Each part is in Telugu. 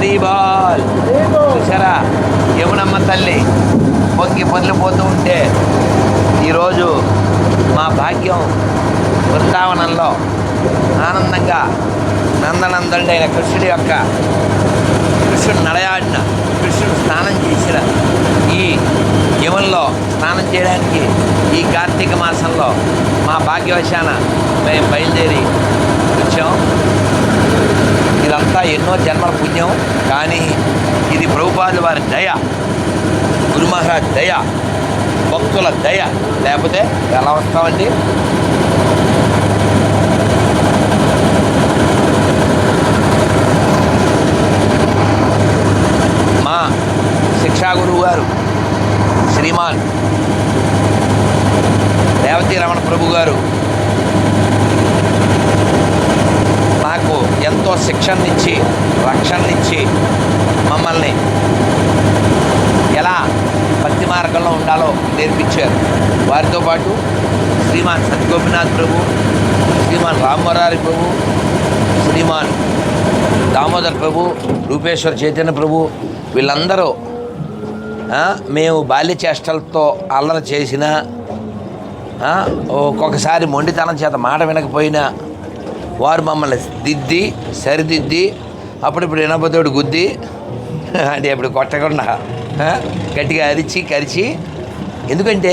హరీబాల్ చూసారా యమునమ్మ తల్లి పొంగి పొందిపోతూ ఉంటే ఈరోజు మా భాగ్యం బృందావనంలో ఆనందంగా నందనందనుడైన కృష్ణుడి యొక్క కృష్ణుడు నడయాడిన కృష్ణుడు స్నానం చేసిన ఈ యముల్లో స్నానం చేయడానికి ఈ కార్తీక మాసంలో మా భాగ్యవశాన మేము బయలుదేరి వచ్చాం. ఇదంతా ఎన్నో జన్మల పుణ్యం. కానీ ఇది ప్రభుపాదుల వారి దయ గురు మహారాజ్ దయ భక్తుల దయ. లేకపోతే ఎలా వస్తామండి? మా శిక్షా గురువు గారు శ్రీమాన్ రేవతి రమణ ప్రభు గారు నాకు ఎంతో శిక్షణనిచ్చి రక్షణనిచ్చి మమ్మల్ని ఎలా భక్తి మార్గంలో ఉండాలో నేర్పించారు. వారితో పాటు శ్రీమాన్ సత్యగోపినాథ్ ప్రభు శ్రీమాన్ రామ్మరారి ప్రభు శ్రీమాన్ దామోదర్ ప్రభు రూపేశ్వర్ చైతన్య ప్రభు వీళ్ళందరూ మేము బాల్య చేష్టలతో అల్లరి చేసిన ఒక్కొక్కసారి మొండితనం చేత మాట వినకపోయినా వారు మమ్మల్ని దిద్ది సరిదిద్ది అప్పుడిప్పుడు వినబోతోడు గుద్ది అంటే ఇప్పుడు కొట్టకుండా గట్టిగా అరిచి కరిచి. ఎందుకంటే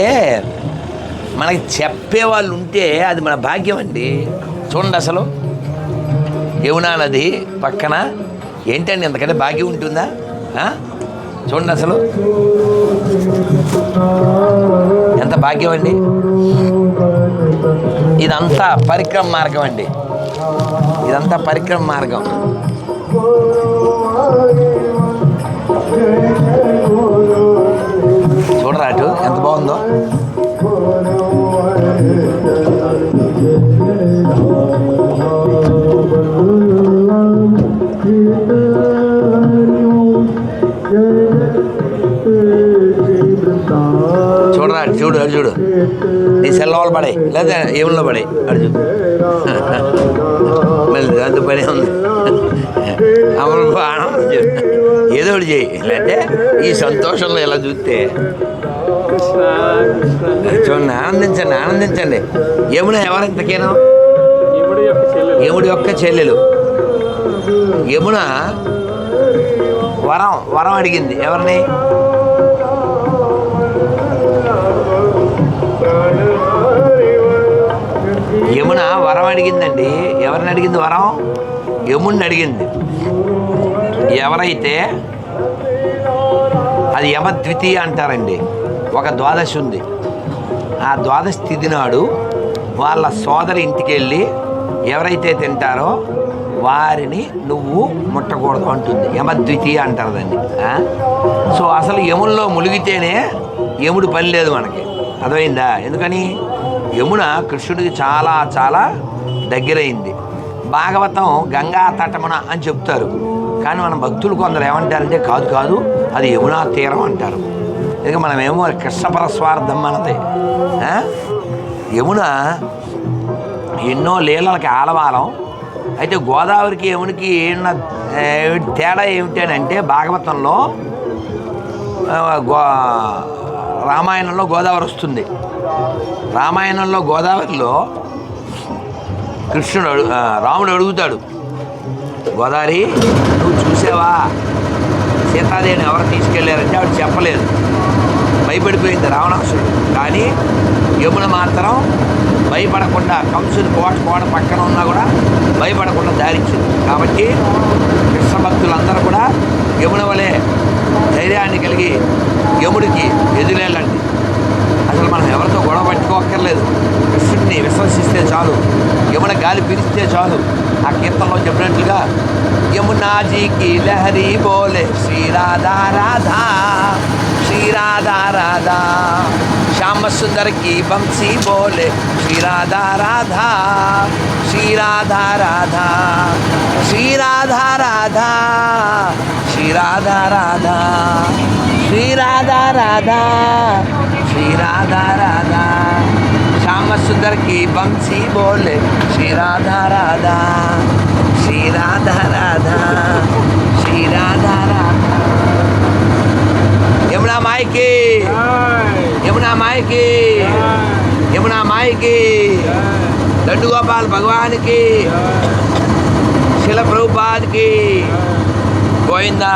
మనకి చెప్పేవాళ్ళు ఉంటే అది మన భాగ్యం అండి. చూడండి అసలు. యమునా నది పక్కన ఏంటండి? ఎందుకంటే భాగ్యం ఉంటుందా? చూడండి అసలు. ఎంత భాగ్యం అండి? ఇదంతా పరిక్రమ మార్గం అండి. ఇదంతా పరిక్రమ మార్గం. నీ సెల్లవాళ్ళు పడే లేదా ఏముల్లో పడే అడుగు మళ్ళీ అంత పని ఉంది. అమలు ఆనందం ఏదో ఒకటి చేయి లేదంటే ఈ సంతోషంలో ఇలా చూస్తే. చూడండి ఆనందించండి ఆనందించండి. యమున ఎవరింతకేనో యముడి యొక్క చెల్లెలు. యమున వరం వరం అడిగింది. ఎవరిని? ఎవరిని అడిగింది వరం? యముడిని అడిగింది. ఎవరైతే అది యమ ద్వితీయ అంటారండి ఒక ద్వాదశి ఉంది. ఆ ద్వాదశి తిథి నాడు వాళ్ళ సోదరి ఇంటికి వెళ్ళి ఎవరైతే తింటారో వారిని నువ్వు ముట్టకూడదు అంటుంది. యమద్వితీయ అంటారు దాన్ని. సో అసలు యముల్లో మునిగితేనే యముడు పని లేదు మనకి. అర్థమైందా? ఎందుకని? యమున కృష్ణుడికి చాలా చాలా దగ్గరైంది. భాగవతం గంగా తటమున అని చెప్తారు. కానీ మన భక్తులు కొందరు ఏమంటారంటే కాదు కాదు అది యమునా తీరం అంటారు. ఇక మనమేమో కృష్ణపర స్వార్థం మనది యమున ఎన్నో లీలలకి ఆలవాలం. అయితే గోదావరికి యమునికి ఉన్న తేడా ఏమిటి అని అంటే భాగవతంలో గో రామాయణంలో గోదావరి వస్తుంది. రామాయణంలో గోదావరిలో కృష్ణుడు అడు- రాముడు అడుగుతాడు. గోదావరి నువ్వు చూసావా? సీతాదేవిని ఎవరు తీసుకెళ్ళారంటే ఆవిడ చెప్పలేదు. భయపడిపోయింది రావణాసుడు కానీ యమున మాత్రం భయపడకుండా కంసుని కోట కోట పక్కన ఉన్నా కూడా భయపడకుండా దారించింది. కాబట్టి కృష్ణ భక్తులందరూ కూడా యమున వలె ధైర్యాన్ని కలిగి యముడికి ఎదురేళ్ళండి. అసలు మనం ఎవరితో గొడవ పట్టుకోక్కర్లేదు. ప్రశంసిస్తే చాలు. యమున గాలి పిలిస్తే చాలు. ఆ కీర్తనలో చెప్పినట్లుగా యమునాజీకి లహరి బోలే. శ్రీరాధా రాధా శ్రీరాధా రాధా శ్యామసుందరికి బంశీ బోలే. శ్రీరాధా రాధా శ్రీరాధా రాధా శ్రీరాధా రాధా శ్రీరాధా రాధా శ్రీరాధా రాధా శ్రీరాధా రాధా. సుందర్కి బంశీ బోలే. శ్రీ రాధా రాధా శ్రీ రాధా రాధా శ్రీ రాధా రాధా. యమునా మాయకి యమునా మాయకి యమునా మాయకి లడ్డు గోపాల్ భగవాన్కి శిల ప్రభుపాద్కి గోవిందా.